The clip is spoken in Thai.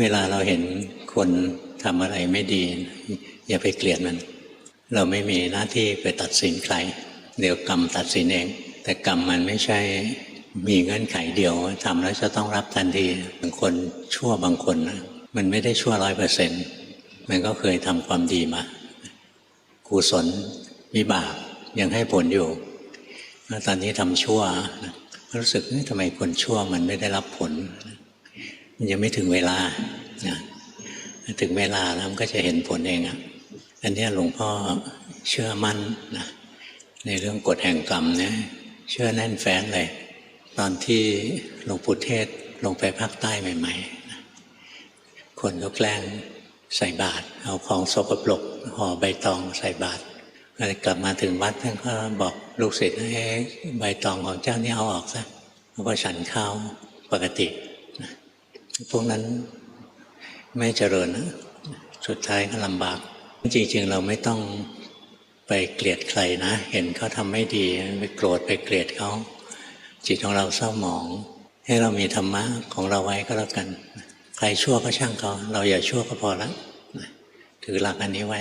เวลาเราเห็นคนทำอะไรไม่ดี อย่าไปเกลียดมัน เราไม่มีหน้าที่ไปตัดสินใคร เดี๋ยวกรรมตัดสินเอง แต่กรรมมันไม่ใช่มีเงื่อนไขเดียวทำแล้วจะต้องรับทันทีบางคนชั่วบางคนนะมันไม่ได้ชั่วร้อยเปอร์เซ็นต์มันก็เคยทำความดีมากุศลวิบากยังให้ผลอยู่ตอนนี้ทำชั่วรู้สึกทำไมคนชั่วมันไม่ได้รับผล มันยังไม่ถึงเวลานะถึงเวลาแล้วมันก็จะเห็นผลเองอะอันนี้หลวงพ่อเชื่อมั่นนะในเรื่องกฎแห่งกรรมเนี่ยเชื่อแน่นแฟ้นเลย ตอนที่หลวงปู่เทศลงไปภาคใต้ใหม่ๆนะคนก็แกล้งใส่บาตรเอาของสกปรกห่อใบตองใส่บาตรกลับมาถึงวัดท่านก็บอกลูกศิษย์ให้ใบตองของเจ้านี่เอาออกซะแล้วก็ฉันข้าวปกติ พวกนั้นไม่เจริญนะสุดท้ายก็ลำบาก จริง ๆ เราไม่ต้องไปเกลียดใครนะ เห็นเขาทำไม่ดีไปโกรธไปเกลียดเขาจิตของเราเศร้าหมอง ให้เรามีธรรมะของเราไว้ก็แล้วกัน ใครชั่วก็ช่างเขาเราอย่าชั่วก็พอละถือหลักอันนี้ไว้